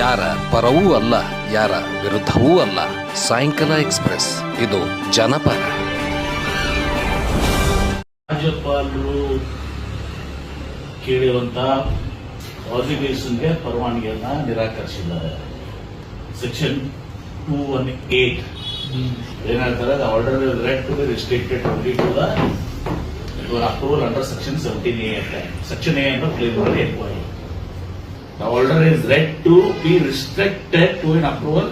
ಯಾರ ಪರವೂ ಅಲ್ಲ, ಯಾರ ವಿರುದ್ಧವೂ ಅಲ್ಲ. ಸಾಯಂಕಾಲ ಎಕ್ಸ್ಪ್ರೆಸ್, ಇದು ಜನಪರ. ರಾಜ್ಯಪಾಲರು ಕೇಳಿರುವಂತ ಅಧಿವೇಶನ್ಗೆ ಪರವಾನಗಿಯನ್ನ ನಿರಾಕರಿಸಿದ್ದಾರೆ. ಸೆಕ್ಷನ್ ಟೂ ಒನ್ ಏಟ್ ಏನ್ ಹೇಳ್ತಾರೆ? Order read to be restricted only to the approval under section seventeen A ಅಂತ ಸೆಕ್ಷನ್ ಎ ಅಂತ ಕ್ಲೇಮ್ ಮಾಡಿ The order is read to be restricted to an approval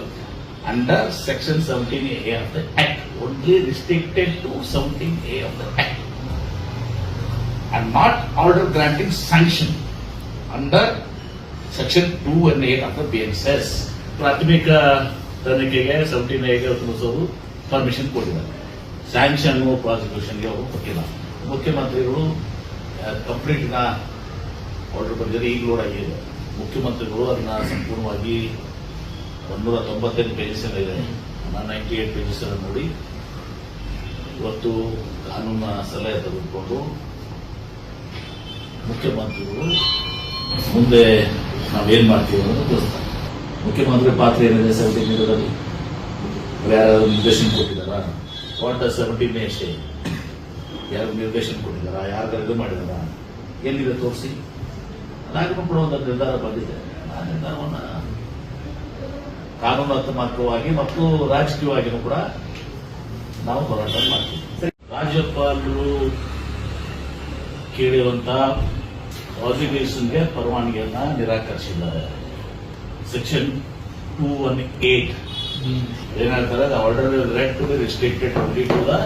under section 17A of the Act. Only restricted to 17A of the Act. And not order granting sanction under section 2 and 8 of the BNSS. ಪ್ರಾಥಮಿಕ ತನಿಖೆಗೆ seventeen ಎಗೆ ತಿಳಿಸೋದು permission ಕೊಟ್ಟಿದ್ದಾರೆ sanction ಪ್ರಾಸಿಕ್ಯೂಷನ್ಗೆ ಅವರು ಕೊಟ್ಟಿಲ್ಲ ಮುಖ್ಯಮಂತ್ರಿಗಳು ಕಂಪ್ಲೀಟ್ನ order ಬಂದಿದೆ ಈಗ load ಆಗಿದೆ ಮುಖ್ಯಮಂತ್ರಿಗಳು ಅದನ್ನ ಸಂಪೂರ್ಣವಾಗಿ ಒಂದೂರ ತೊಂಬತ್ತೆಂಟು ಎಲ್ಲ ಇದೆ. ನೈಂಟಿ ಏಟ್ ಪೇಜಸ್ ಎಲ್ಲ ನೋಡಿ. ಇವತ್ತು ಕಾನೂನ ಸಲಹೆ ತೆಗೆದುಕೊಂಡು ಮುಖ್ಯಮಂತ್ರಿಗಳು ಮುಂದೆ ನಾವೇನ್ ಮಾಡ್ತೀವಿ ಅನ್ನೋದು ತಿಳಿಸ್ತಾರೆ. ಮುಖ್ಯಮಂತ್ರಿ ಪಾತ್ರ ಏನಿದೆ ಸೆವೆಂಟೀನ್ ಇರೋದಲ್ಲಿ ಯಾರು ನಿರ್ದೇಶನ ಕೊಟ್ಟಿದ್ದಾರಾ? ವಾಟ್ ಸೆವೆಂಟೀನ್ ಅಷ್ಟೇ ಯಾರು ನಿರ್ದೇಶನ ಕೊಟ್ಟಿದ್ದಾರಾ? ಯಾರು ಇದು ಮಾಡಿದಾರ ಎಲ್ಲಿದೆ ತೋರಿಸಿ? ಅದಾಗಲೂ ಕೂಡ ಒಂದು ನಿರ್ಧಾರ ಬಂದಿದೆ. ಆ ನಿರ್ಧಾರವನ್ನ ಕಾನೂನಾತ್ಮಕವಾಗಿ ಮತ್ತು ರಾಜಕೀಯವಾಗಿಯೂ ಕೂಡ ನಾವು ಹೋರಾಟ ಮಾಡ್ತೀವಿ. ರಾಜ್ಯಪಾಲರು ಕೇಳಿರುವಂತ ಅಧಿವೇಶನ್ಗೆ ಪರವಾನಗಿಯನ್ನ ನಿರಾಕರಿಸಿದ್ದಾರೆ. Section two one eight. ಏನಾಗ್ತಾರೆ order right to be restricted only to the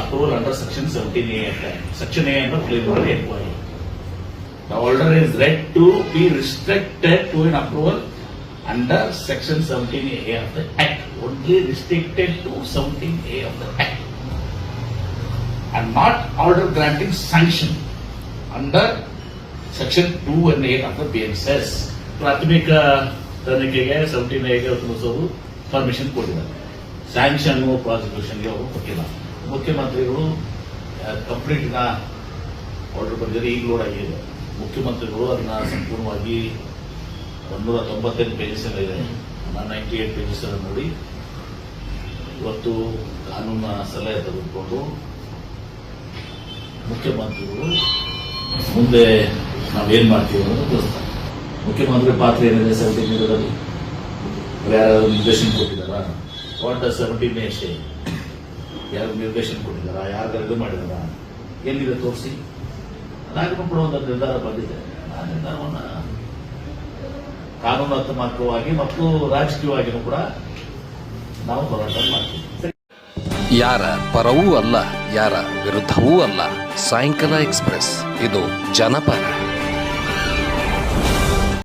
approval under section seventeen A ಅಂತ ಸೆಕ್ಷನ್ ಎ ಅಂತ ಕ್ಲೇಮ್ ಮಾಡಿ The order is read to be restricted to an approval under section 17A of the Act. Only restricted to 17A of the Act. And not order granting sanction under section 2 and 8 of the BNSS. ಪ್ರಾಥಮಿಕ ತನಿಖೆಗೆ seventeen ಎಗೆ ತಿಳಿಸೋದು permission ಕೊಟ್ಟಿದ್ದಾರೆ sanction ಪ್ರಾಸಿಕ್ಯೂಷನ್ಗೆ ಅವರು ಕೊಟ್ಟಿಲ್ಲ ಮುಖ್ಯಮಂತ್ರಿಗಳು ಕಂಪ್ಲೀಟ್ನ order ಬಂದಿದೆ ಈಗ load ಆಗಿದೆ ಮುಖ್ಯಮಂತ್ರಿಗಳು ಅದನ್ನ ಸಂಪೂರ್ಣವಾಗಿ ಒಂದೂರ ತೊಂಬತ್ತೆಂಟು ಪೇಜಸ್ ಇದೆ. ನೈಂಟಿ ಏಟ್ ಪೇಜಸ್ ನೋಡಿ. ಇವತ್ತು ಕಾನೂನ ಸಲಹೆ ತೆಗೆದುಕೊಂಡು ಮುಖ್ಯಮಂತ್ರಿಗಳು ಮುಂದೆ ನಾವೇನ್ ಮಾಡ್ತೀವಿ ಅನ್ನೋದು ತಿಳಿಸ್ತಾರೆ. ಮುಖ್ಯಮಂತ್ರಿ ಪಾತ್ರ ಏನಿದೆ ಸೆವೆಂಟೀನ್ ಇರೋದಲ್ಲಿ ಯಾರು ನಿರ್ದೇಶನ ಕೊಟ್ಟಿದ್ದಾರಾ? ವಾಟ್ ಸೆವೆಂಟೀನ್ ಎಷ್ಟೇ ಯಾರು ನಿರ್ದೇಶನ ಕೊಟ್ಟಿದ್ದಾರಾ? ಯಾರು ಇದು ಮಾಡಿದಾರ ಎಲ್ಲಿದೆ ತೋರಿಸಿ? ಅದಾಗಲೂ ಕೂಡ ಒಂದು ನಿರ್ಧಾರ ಬಂದಿದೆ. ಆ ನಿರ್ಧಾರವನ್ನ ಕಾನೂನಾತ್ಮಕವಾಗಿ ಮತ್ತು ರಾಜಕೀಯವಾಗಿಯೂ ಕೂಡ ನಾವು ಹೋರಾಟ ಮಾಡ್ತೀವಿ. ಯಾರ ಪರವೂ ಅಲ್ಲ, ಯಾರ ವಿರುದ್ಧವೂ ಅಲ್ಲ. ಸಾಯಂಕಾಲ ಎಕ್ಸ್ಪ್ರೆಸ್. ಇದು ಜನಪರ.